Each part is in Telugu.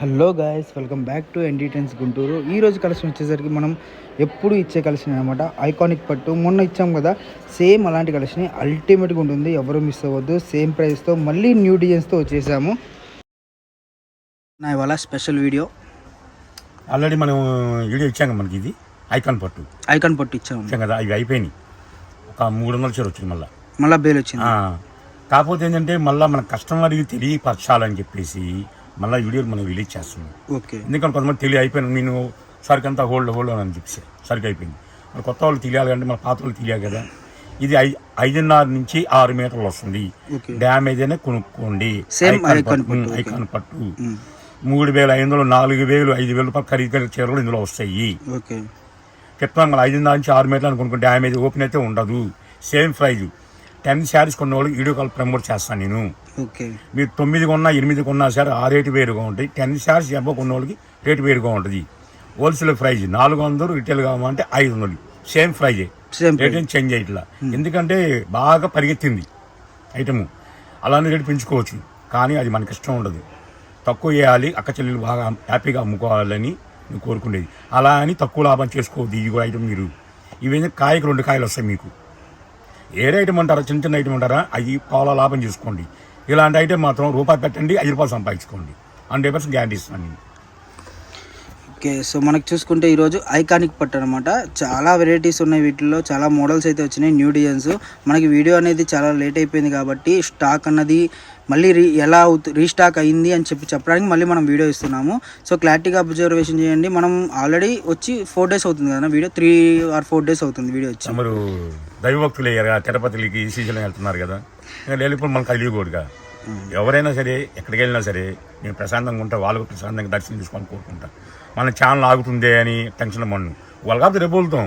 Hello guys welcome back to ND టెన్స్ గుంటూరు. ఈ రోజు కలెక్షన్ వచ్చేసరికి మనం ఎప్పుడు ఇచ్చే కలెక్షన్ అనమాట ఐకానిక్ పట్టు. మొన్న ఇచ్చాం కదా సేమ్ అలాంటి కలెక్షన్ అల్టిమేట్గా ఉంటుంది. ఎవరు మిస్ అవ్వద్దు. సేమ్ ప్రైస్తో మళ్ళీ న్యూ డిజైన్స్తో వచ్చేసాము. నా ఇవాళ స్పెషల్ వీడియో ఆల్రెడీ మనం వీడియో ఇచ్చాం కదా మనకి ఇది. ఐకాన్ పట్టు. ఐకాన్ పట్టు ఇచ్చాము. ఇచ్చాం కదా ఇవి అయిపోయినాయి. ఒక మూడు వందల చీర వచ్చింది మళ్ళీ. మళ్ళీ బేల్ వచ్చింది. కాకపోతే ఏంటంటే మళ్ళీ మన కస్టమర్కి తెలియపరచాలని చెప్పేసి మళ్ళీ వీడియోలు మనం రిలీజ్ చేస్తున్నాం. ఓకే. ఎందుకంటే కొంతమంది తెలియ అయిపోయింది నేను సరికి అంతా హోల్డ్ హోల్డ్ అని చెప్పేసి సరికి అయిపోయింది. మన కొత్త వాళ్ళు తెలియాలి అంటే మన పాత వాళ్ళు తెలియాలి కదా. ఇది ఐ ఐదున్నర నుంచి ఆరు మీటర్లు వస్తుంది. డ్యామేజ్ అయినా కొనుక్కోండి. ఐకాన్ పట్టు. మూడు వేల ఐదు వందలు నాలుగు వేలు ఐదు వేల రూపాయలు ఖరీదు కలిగిన చీరలు ఇందులో వస్తాయి. చెప్తాను కదా ఐదున్నర నుంచి ఆరు మీటర్లు అనుకుంటే డ్యామేజ్ ఓపెన్ అయితే ఉండదు. సేమ్ ప్రైజ్ టెన్ శారీస్ కొన్న వాళ్ళకి వీడియో కాల్ ప్రమోట్ చేస్తాను నేను. మీరు తొమ్మిది కొన్నా ఎనిమిది కొన్నా సరే ఆ రేటు వేరుగా ఉంటాయి. టెన్ శారీస్ ఎబ్బో కొన్న వాళ్ళకి రేటు వేరుగా ఉంటుంది. హోల్సేల్ ప్రైజ్ నాలుగు వందలు రిటైల్ కావాలంటే ఐదు వందలు. సేమ్ ప్రైజే. సేమ్ రేట్ చేంజ్ అయ్యట్లా ఎందుకంటే బాగా పరిగెత్తింది ఐటము. అలానే రేటు పెంచుకోవచ్చు. కానీ అది మనకి ఇష్టం ఉండదు. తక్కువ చేయాలి అక్క చెల్లెలు బాగా హ్యాపీగా అమ్ముకోవాలని నేను కోరుకునేది అలా అని తక్కువ లాభం చేసుకోవద్దు. ఇది కూడా ఐటమ్ మీరు. ఇవన్నీ కాయకు రెండు కాయలు వస్తాయి మీకు. ఏ ఐటమ్ అంటారా? చిన్న చిన్న ఐటమ్ అంటారా? అవి పావుల లాభం చేసుకోండి. ఇలాంటి ఐటమ్ మాత్రం రూపాయి పెట్టండి ఐదు రూపాయలు సంపాదించుకోండి. హండ్రెడ్ పర్సెంట్ గ్యారంటీ ఇస్తాను నేను. ఓకే సో మనకు చూసుకుంటే ఈరోజు ఐకానిక్ పట్టు అనమాట చాలా వెరైటీస్ ఉన్నాయి వీటిల్లో చాలా మోడల్స్ అయితే వచ్చినాయి న్యూ డిజైన్స్. మనకి వీడియో అనేది చాలా లేట్ అయిపోయింది కాబట్టి స్టాక్ అన్నది మళ్ళీ రీ ఎలా రీస్టాక్ అయింది అని చెప్పి చెప్పడానికి మళ్ళీ మనం వీడియో ఇస్తున్నాము. సో క్లారిటీగా అబ్జర్వేషన్ చేయండి. మనం ఆల్రెడీ వచ్చి ఫోర్ డేస్ అవుతుంది కదా video three or four days అవుతుంది వీడియో వచ్చి. తమరు దైవభక్తులు తిరుపతికి ఈ సీజన్లో వెళ్తున్నారు కదా. లేకపోతే మనకు కలియకూడదుగా ఎవరైనా సరే ఎక్కడికి వెళ్ళినా సరే నేను ప్రశాంతంగా ఉంటా వాళ్ళకు ప్రశాంతంగా దర్శనం చేసుకోవాలని కోరుకుంటా మన ఛానల్ ఆగుతుందే అని టెన్షన్ మన్ను వాళ్ళు కాబట్టి రేపు వెళ్తాం.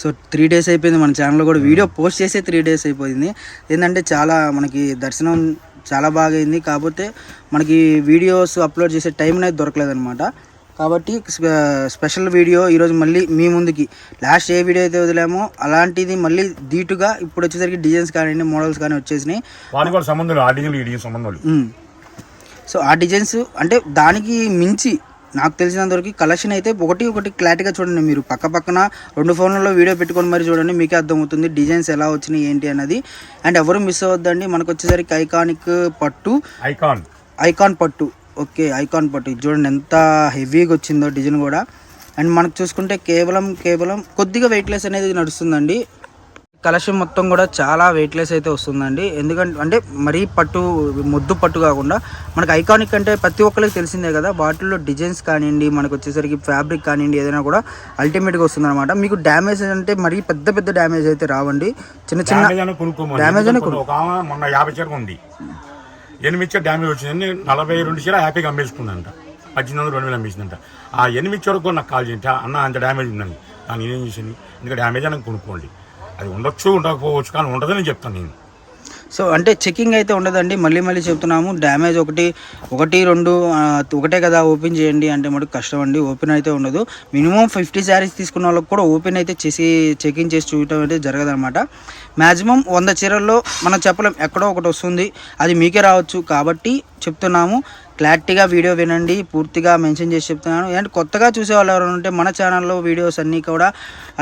సో త్రీ డేస్ అయిపోయింది మన ఛానల్లో కూడా. వీడియో పోస్ట్ చేసే త్రీ డేస్ అయిపోయింది. ఏంటంటే చాలా మనకి దర్శనం చాలా బాగా అయింది. కాకపోతే మనకి వీడియోస్ అప్లోడ్ చేసే టైం అనేది దొరకలేదన్నమాట. కాబట్టి స్పె- స్పెషల్ వీడియో ఈరోజు మళ్ళీ మీ ముందుకి. లాస్ట్ ఏ వీడియో అయితే వదిలామో అలాంటిది మళ్ళీ ధీటుగా ఇప్పుడు వచ్చేసరికి డిజైన్స్ కానీ మోడల్స్ కానీ వచ్చేసినాయి. సంబంధం ఆ డిజైన్ సంబంధం. సో ఆ డిజైన్స్ అంటే దానికి మించి నాకు తెలిసినంతవరకు కలెక్షన్ అయితే ఒకటి ఒకటి క్లారిటీగా చూడండి మీరు. పక్క పక్కన రెండు ఫోన్లలో వీడియో పెట్టుకొని మరి చూడండి మీకే అర్థమవుతుంది డిజైన్స్ ఎలా వచ్చినాయి ఏంటి అన్నది. అండ్ ఎవరు మిస్ అవ్వద్దండి మనకు వచ్చేసరికి ఐకానిక్ పట్టు. ఐకాన్. ఐకాన్ పట్టు. ఓకే ఐకాన్ పట్టు. చూడండి ఎంత హెవీగా వచ్చిందో డిజైన్ కూడా. అండ్ మనకు చూసుకుంటే కేవలం కేవలం కొద్దిగా వెయిట్లెస్ అనేది నడుస్తుందండి. కలెక్షన్ మొత్తం కూడా చాలా వెయిట్లెస్ అయితే వస్తుందండి. ఎందుకంటే అంటే మరీ పట్టు ముద్దు పట్టు కాకుండా మనకి ఐకానిక్ అంటే ప్రతి ఒక్కరికి తెలిసిందే కదా. వాటిల్లో డిజైన్స్ కానివ్వండి మనకు వచ్చేసరికి ఫ్యాబ్రిక్ కానివ్వండి ఏదైనా కూడా అల్టిమేట్గా వస్తుంది అనమాట మీకు డ్యామేజ్ అంటే మరీ పెద్ద పెద్ద డ్యామేజ్ అయితే రావండి. చిన్న చిన్న డ్యామేజ్ అని కొనుక్కోమని యాభై ఉంది. ఎనిమిది చీర డ్యామేజ్ వచ్చిందని నలభై రెండు చీర హ్యాపీగా అమ్మేసుకుందంట. పద్దెనిమిది వందలు రెండు వేలు అమ్మేసిందంట. ఆ ఎనిమిది వరకు నాకు కాల్ చేయండి. అన్న అంత డ్యామేజ్ ఉందని దాన్ని నేనేం చేసింది ఇంకా డ్యామేజ్ అని కొనుక్కోండి. అది ఉండొచ్చు ఉండకపోవచ్చు కానీ ఉండదని చెప్తాను నేను. సో అంటే చెకింగ్ అయితే ఉండదండి. మళ్ళీ మళ్ళీ చెప్తున్నాము డ్యామేజ్ ఒకటి ఒకటి రెండు ఒకటే కదా ఓపెన్ చేయండి అంటే మనకు కష్టం అండి. ఓపెన్ అయితే ఉండదు. మినిమం ఫిఫ్టీ శారీస్ తీసుకున్న వాళ్ళకి కూడా ఓపెన్ అయితే చేసి చెకింగ్ చేసి చూడటం అయితే జరగదనమాట మ్యాక్సిమం వంద చీరల్లో మనం చెప్పలేం ఎక్కడో ఒకటి వస్తుంది. అది మీకే రావచ్చు. కాబట్టి చెప్తున్నాము క్లారిటీగా వీడియో వినండి పూర్తిగా మెన్షన్ చేసి చెప్తున్నాను. అండ్ కొత్తగా చూసే వాళ్ళు ఎవరైనా ఉంటే మన ఛానల్లో వీడియోస్ అన్నీ కూడా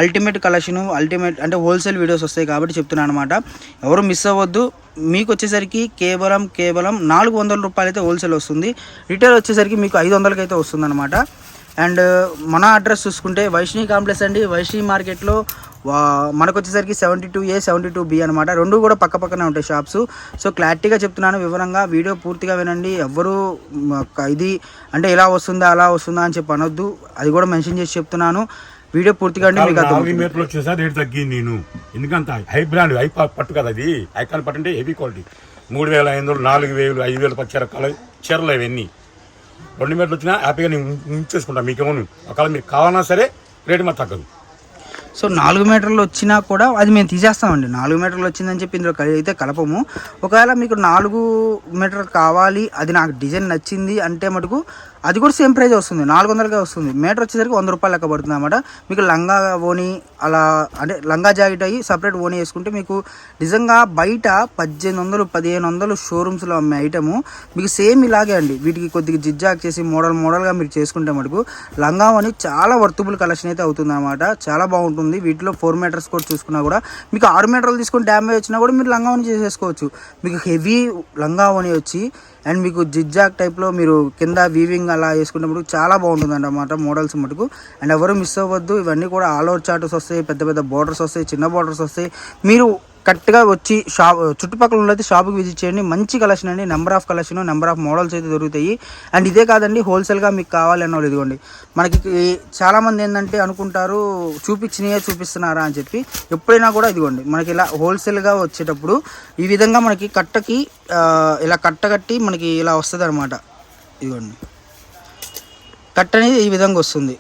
అల్టిమేట్ కలెక్షన్ అల్టిమేట్ అంటే హోల్సేల్ వీడియోస్ వస్తాయి కాబట్టి చెప్తున్నాను అనమాట ఎవరు మిస్ అవ్వద్దు. మీకు వచ్చేసరికి కేవలం కేవలం నాలుగు వందల రూపాయలు అయితే హోల్సేల్ వస్తుంది. రిటైల్ వచ్చేసరికి మీకు ఐదు వందలకి అయితే వస్తుంది అనమాట అండ్ మన అడ్రస్ చూసుకుంటే వైష్ణవి కాంప్లెక్స్ అండి. వైష్ణవి మార్కెట్లో మనకు వచ్చేసరికి seventy two A seventy two B అనమాట రెండు కూడా పక్క పక్కనే ఉంటాయి షాప్స్ సో క్లారిటీగా చెప్తున్నాను వివరంగా. వీడియో పూర్తిగా వినండి. ఎవ్వరు క- ఇది అంటే ఇలా వస్తుందా అలా వస్తుందా అని చెప్పి అనొద్దు. అది కూడా మెన్షన్ చేసి చెప్తున్నాను. వీడియో పూర్తిగా అంటే మీకు అర్థం వచ్చేసరి రేటు తగ్గింది నేను. ఎందుకంత హై బ్రాండ్ హై పట్టు కదా అది. ఐకాన్ పట్టు అంటే హెవీ క్వాలిటీ మూడు వేల ఐదు వందలు నాలుగు వేలు ఐదు వేలు పచ్చి రకాల చీరలు అవన్నీ రెండు మీటర్లు వచ్చినా హ్యాపీగా నేను ఉంచేసుకుంటాను మీకేమో. ఒకవేళ మీకు కావాలన్నా సరే రేటు మాకు తగ్గదు. సో నాలుగు మీటర్లు వచ్చినా కూడా అది మేము తీసేస్తామండి. నాలుగు మీటర్లు వచ్చిందని చెప్పి ఇందులో కలి- అయితే కలపము. ఒకవేళ మీకు నాలుగు మీటర్ కావాలి అది నాకు డిజైన్ నచ్చింది అంటే మటుకు అది కూడా సేమ్ ప్రైస్ వస్తుంది. నాలుగు వందలకే వస్తుంది. మీటర్ వచ్చేసరికి వంద రూపాయలు లెక్క పడుతుంది అనమాట మీకు లంగా ఓని అలా అంటే లంగా జాకెట్ అయ్యి సపరేట్ ఓని వేసుకుంటే మీకు నిజంగా బయట పద్దెనిమిది వందలు పదిహేను వందలు షోరూమ్స్లో అమ్మే ఐటము మీకు సేమ్ ఇలాగే అండి. వీటికి కొద్దిగా జిజ్జాక్ చేసి మోడల్ మోడల్గా మీరు చేసుకుంటే మటుకు లంగా ఓని చాలా వర్తబుల్ కలెక్షన్ అయితే అవుతుంది అనమాట చాలా బాగుంటుంది. వీటిలో ఫోర్ మీటర్స్ కూడా చూసుకున్నా కూడా మీకు ఆరు మీటర్లు తీసుకొని డ్యామేజ్ వచ్చినా కూడా మీరు లంగా ఓని చేసేసుకోవచ్చు. మీకు హెవీ లంగా ఓని వచ్చి అండ్ మీకు జిగ్జాగ్ టైప్లో మీరు కింద వీవింగ్ అలా వేసుకున్నప్పుడు చాలా బాగుంటుంది అన్నమాట మోడల్స్ మటుకు. అండ్ ఎవరు మిస్ అవ్వద్దు ఇవన్నీ కూడా ఆల్ ఓవర్ చార్ట్స్ వస్తాయి పెద్ద పెద్ద బార్డర్స్ వస్తాయి చిన్న బార్డర్స్ వస్తాయి. మీరు కరెక్ట్గా వచ్చి షాప్ చుట్టుపక్కల ఉన్నది షాప్కి విజిట్ చేయండి. మంచి కలెక్షన్ అండి. Number of collection number of models అయితే దొరుకుతాయి. అండ్ ఇదే కాదండి హోల్సేల్గా మీకు కావాలన్న వాళ్ళు ఇదిగోండి. మనకి చాలామంది ఏంటంటే అనుకుంటారు చూపించినయే చూపిస్తున్నారా? అని చెప్పి. ఎప్పుడైనా కూడా ఇదిగోండి మనకి ఇలా హోల్సేల్గా వచ్చేటప్పుడు ఈ విధంగా మనకి కట్టకి ఇలా కట్ట కట్టి మనకి ఇలా వస్తుంది అనమాట ఇదిగోండి. కట్ట అనేది ఈ విధంగా వస్తుంది.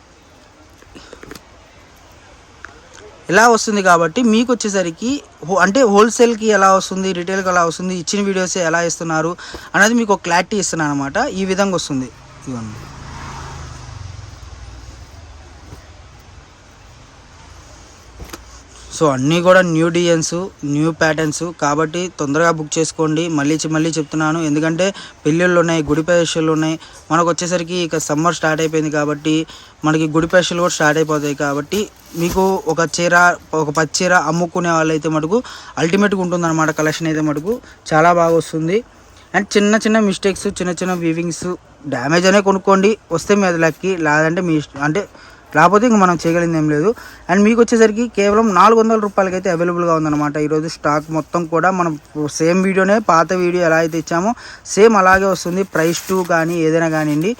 ఇలా వస్తుంది కాబట్టి మీకు వచ్చేసరికి హో- అంటే హోల్సేల్కి ఎలా వస్తుంది రిటైల్కి ఎలా వస్తుంది ఇచ్చిన వీడియోస్ ఎలా ఇస్తున్నారు అనేది మీకు ఒక క్లారిటీ ఇస్తున్నాను అనమాట ఈ విధంగా వస్తుంది. ఇవన్నీ సో అన్నీ కూడా న్యూ డిజైన్స్ న్యూ ప్యాటర్న్స్ కాబట్టి తొందరగా బుక్ చేసుకోండి. మళ్ళీ మళ్ళీ చెప్తున్నాను. ఎందుకంటే పెళ్ళిళ్ళు ఉన్నాయి గుడి పేషలు ఉన్నాయి. మనకు వచ్చేసరికి ఇక సమ్మర్ స్టార్ట్ అయిపోయింది కాబట్టి మనకి గుడి పేషలు కూడా స్టార్ట్ అయిపోతాయి కాబట్టి మీకు ఒక చీర ఒక పచ్చి చీర అమ్ముకునే వాళ్ళైతే మటుకు అల్టిమేట్గా ఉంటుందన్నమాట కలెక్షన్ అయితే మటుకు. చాలా బాగా వస్తుంది. అండ్ చిన్న చిన్న మిస్టేక్స్ చిన్న చిన్న వీవింగ్స్ డ్యామేజ్ అనే కొనుక్కోండి. వస్తే మీ అది లక్కి లేదంటే మీ అంటే లేకపోతే ఇంక మనం చేయగలిగింది ఏం లేదు. అండ్ మీకు వచ్చేసరికి కేవలం నాలుగు వందల రూపాయలకి అయితే అవైలబుల్గా ఉందన్నమాట. ఈరోజు స్టాక్ మొత్తం కూడా మనం సేమ్ వీడియోనే పాత వీడియో ఎలా అయితే ఇచ్చామో సేమ్ అలాగే వస్తుంది. ప్రైస్ టూ కానీ ఏదైనా కానివ్వండి.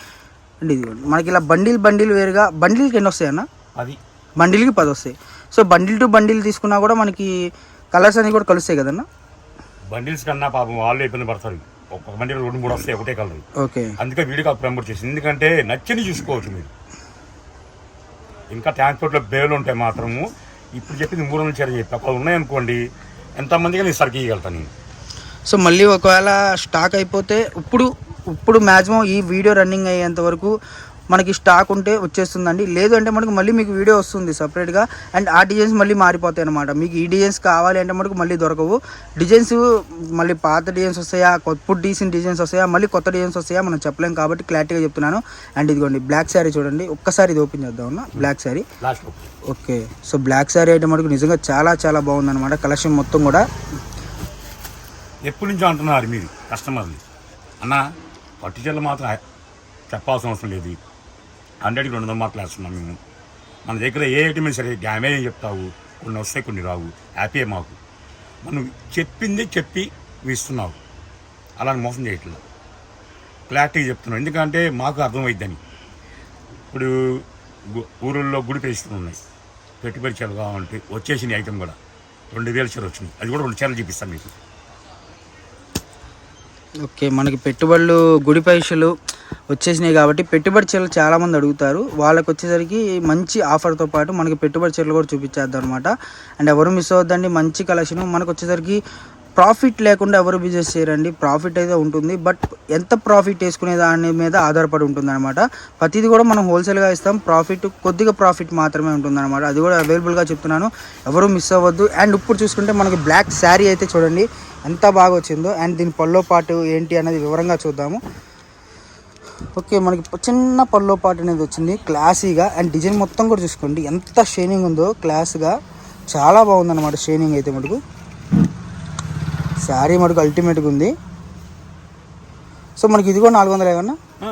అండ్ ఇది మనకి ఇలా బండిల్ బండిల్ వేరుగా బండిల్కి ఎన్ని వస్తాయి అన్న? అది బండిల్కి పది వస్తాయి. సో బండిల్ టు బండిల్ తీసుకున్నా కూడా మనకి కలర్స్ అనేవి కూడా కలుస్తాయి కదన్న బండిల్స్ కన్నా పాపం వాళ్ళు ఇబ్బంది పడతారు. ఒక్కొక్క బండిల్ రెండు మూడు వస్తాయి. ఒకటే కలర్ ఓకే అందుకే వీడియోకి ప్రమోట్ చేసింది ఎందుకంటే నచ్చని చూసుకోవచ్చు మీరు. ఇంకా ట్రాన్స్పోర్ట్లో బేలు ఉంటాయి మాత్రము ఇప్పుడు చెప్పింది మూడు వందల చర్య చెప్పి. అక్కడ ఉన్నాయనుకోండి ఎంతమందిగా నేను సరికి ఇవ్వగలుగుతాను నేను. సో మళ్ళీ ఒకవేళ స్టాక్ అయిపోతే ఇప్పుడు ఇప్పుడు మ్యాక్సిమం ఈ వీడియో రన్నింగ్ అయ్యేంత వరకు మనకి స్టాక్ ఉంటే వచ్చేస్తుందండి. లేదు అంటే మనకు మళ్ళీ మీకు వీడియో వస్తుంది సపరేట్గా అండ్ ఆ డిజైన్స్ మళ్ళీ మారిపోతాయి అనమాట మీకు ఈ డిజైన్స్ కావాలి అంటే మనకు మళ్ళీ దొరకవు. డిజైన్స్ మళ్ళీ పాత డిజైన్స్ వస్తాయా? కొత్త డీసెంట్ డిజైన్స్ వస్తాయా? మళ్ళీ కొత్త డిజైన్స్ వస్తాయా? మనం చెప్పలేం కాబట్టి క్లారిటీగా చెప్తున్నాను. అండ్ ఇదిగోండి బ్లాక్ శారీ చూడండి. ఒక్కసారి ఇది ఓపెన్ చేద్దాం black sari okay so black sari అయితే మనకు నిజంగా చాలా చాలా బాగుందన్నమాట. కలెక్షన్ మొత్తం కూడా. ఎప్పటి నుంచో అంటున్నారు మీరు కస్టమర్లు అన్న పట్టు చీరలు మాత్రం చెప్పాల్సిన అవసరం లేదు. హండ్రెడ్కి రెండు వందలు మాట్లాడుతున్నాం మేము. మన దగ్గర ఏ ఐటమే సరే డ్యామేజ్ అని చెప్తావు కొన్ని వస్తాయి కొన్ని రావు. హ్యాపీ మాకు. మనం చెప్పింది చెప్పి ఇస్తున్నావు. అలా మోసం చేయట్లేదు. క్లారిటీ చెప్తున్నావు. ఎందుకంటే మాకు అర్థమవుద్దని ఇప్పుడు గు- ఊళ్ళల్లో గుడి పరిస్థితులు ఉన్నాయి. పెట్టుబడి చీరలు కావాలంటే వచ్చేసిన ఐటమ్ కూడా. రెండు వేల చీరలు వచ్చినాయి. అది కూడా రెండు చీరలు చూపిస్తాను మీకు. ఓకే మనకి పెట్టుబడులు గుడి పైసలు వచ్చేసినాయి కాబట్టి పెట్టుబడి చీరలు చాలామంది అడుగుతారు. వాళ్ళకి వచ్చేసరికి మంచి ఆఫర్తో పాటు మనకి పెట్టుబడి చీరలు కూడా చూపించేద్దాం అనమాట అండ్ ఎవరు మిస్ అవ్వద్దండి మంచి కలెక్షన్ మనకు వచ్చేసరికి ప్రాఫిట్ లేకుండా ఎవరు బిజినెస్ చేయరండి. ప్రాఫిట్ అయితే ఉంటుంది బట్ ఎంత ప్రాఫిట్ వేసుకునే దాని మీద ఆధారపడి ఉంటుంది అనమాట ప్రతిది కూడా మనం హోల్సేల్గా ఇస్తాం. ప్రాఫిట్ కొద్దిగా ప్రాఫిట్ మాత్రమే ఉంటుంది అనమాట అది కూడా అవైలబుల్గా చెప్తున్నాను. ఎవరు మిస్ అవ్వద్దు. అండ్ ఇప్పుడు చూసుకుంటే మనకి బ్లాక్ శారీ అయితే చూడండి ఎంత బాగా వచ్చిందో. అండ్ దీని పల్లో పాటు ఏంటి అనేది వివరంగా చూద్దాము. ఓకే మనకి చిన్న పల్లో పాటు అనేది వచ్చింది. క్లాసీగా అండ్ డిజైన్ మొత్తం కూడా చూసుకోండి. ఎంత షైనింగ్ ఉందో క్లాస్గా చాలా బాగుందన్నమాట షైనింగ్ అయితే మటుకు. శారీ మటుకు అల్టిమేట్గా ఉంది. సో మనకి ఇది కూడా నాలుగు వందలే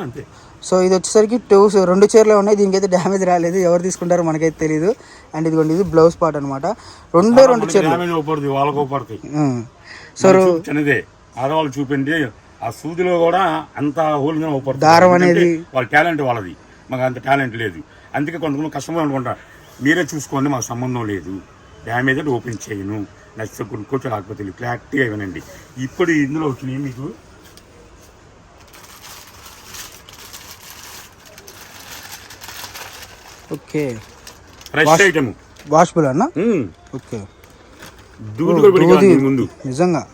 అంతే. సో ఇది వచ్చేసరికి టూ రెండు చీరలే ఉన్నాయి. దీనికైతే డ్యామేజ్ రాలేదు. ఎవరు తీసుకుంటారో మనకైతే తెలియదు అండ్ ఇదిగోండి ఇది బ్లౌజ్ పార్ట్ అనమాట రెండే రెండు చీరలు. సో ఆడవాళ్ళు చూపిండి ఆ సూదిలో కూడా అంత హోల్గా అవ్వకూడదు దారం అనేది- వాళ్ళ టాలెంట్ వాళ్ళది. మాకు అంత టాలెంట్ లేదు. అందుకే కొంతమంది కస్టమర్ అనుకుంటారు మీరే చూసుకోండి మాకు సంబంధం లేదు. డ్యామేజ్ అంటే ఓపెన్ చేయను. నచ్చితే కొనుక్కోవచ్చు లేకపోతే. క్లారిటీగా ఇవ్వనండి. ఇప్పుడు ఇందులో వచ్చినాయి మీకు? ఓకే. ఫ్రెష్ ఐటమ్ వాష్బుల్ అన్న? Um, okay. దూది కూడా ముందు. నిజంగా.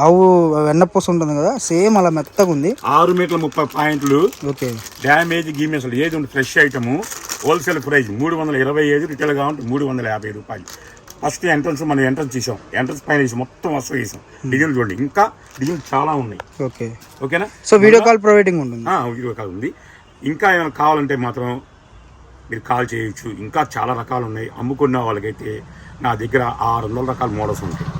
ఆవు వెన్నపూస ఉంటుంది కదా సేమ్ అలా మెత్తగా ఉంది. ఆరు మీటర్ల ముప్పై పాయింట్లు. ఓకే. డ్యామేజ్ గీమ్ అసలు ఏది ఉంది ఫ్రెష్ ఐటమ్. హోల్సేల్ ప్రైస్ మూడు వందల ఇరవై ఐదు రిటైల్ కావాలంటే మూడు వందల యాభై రూపాయలు. ఫస్ట్ ఎంట్రన్స్ మనం ఎంట్రన్స్ చేసాం ఎంట్రన్స్ పైన వేసి మొత్తం వస్తు వేసాం. డిజైన్ చూడండి ఇంకా డిజైన్ చాలా ఉన్నాయి. ఓకే. ఓకేనా? సో వీడియో కాల్ ప్రొవైడింగ్ ఉంటుంది. వీడియో కాల్ ఉంది. ఇంకా ఏమైనా కావాలంటే మాత్రం మీరు కాల్ చేయొచ్చు. ఇంకా చాలా రకాలు ఉన్నాయి. అమ్ముకున్న వాళ్ళకైతే నా దగ్గర ఆరు వందల రకాల మోడల్స్ ఉంటాయి.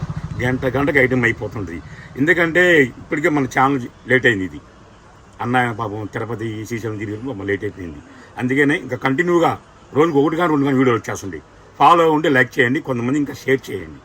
గంట గంటకి ఐటమ్ అయిపోతుంది ఎందుకంటే ఇప్పటికే మన ఛానల్ లేట్ అయింది ఇది. అన్నయ్య పాపం తిరుపతి శ్రీశైలం తిరిగి పాపం లేట్ అయిపోయింది. అందుకనే ఇంకా కంటిన్యూగా రోజుకి ఒకటి కానీ రెండు కానీ వీడియోలు వచ్చేస్తుండే ఫాలో ఉండి లైక్ చేయండి కొంతమంది ఇంకా షేర్ చేయండి.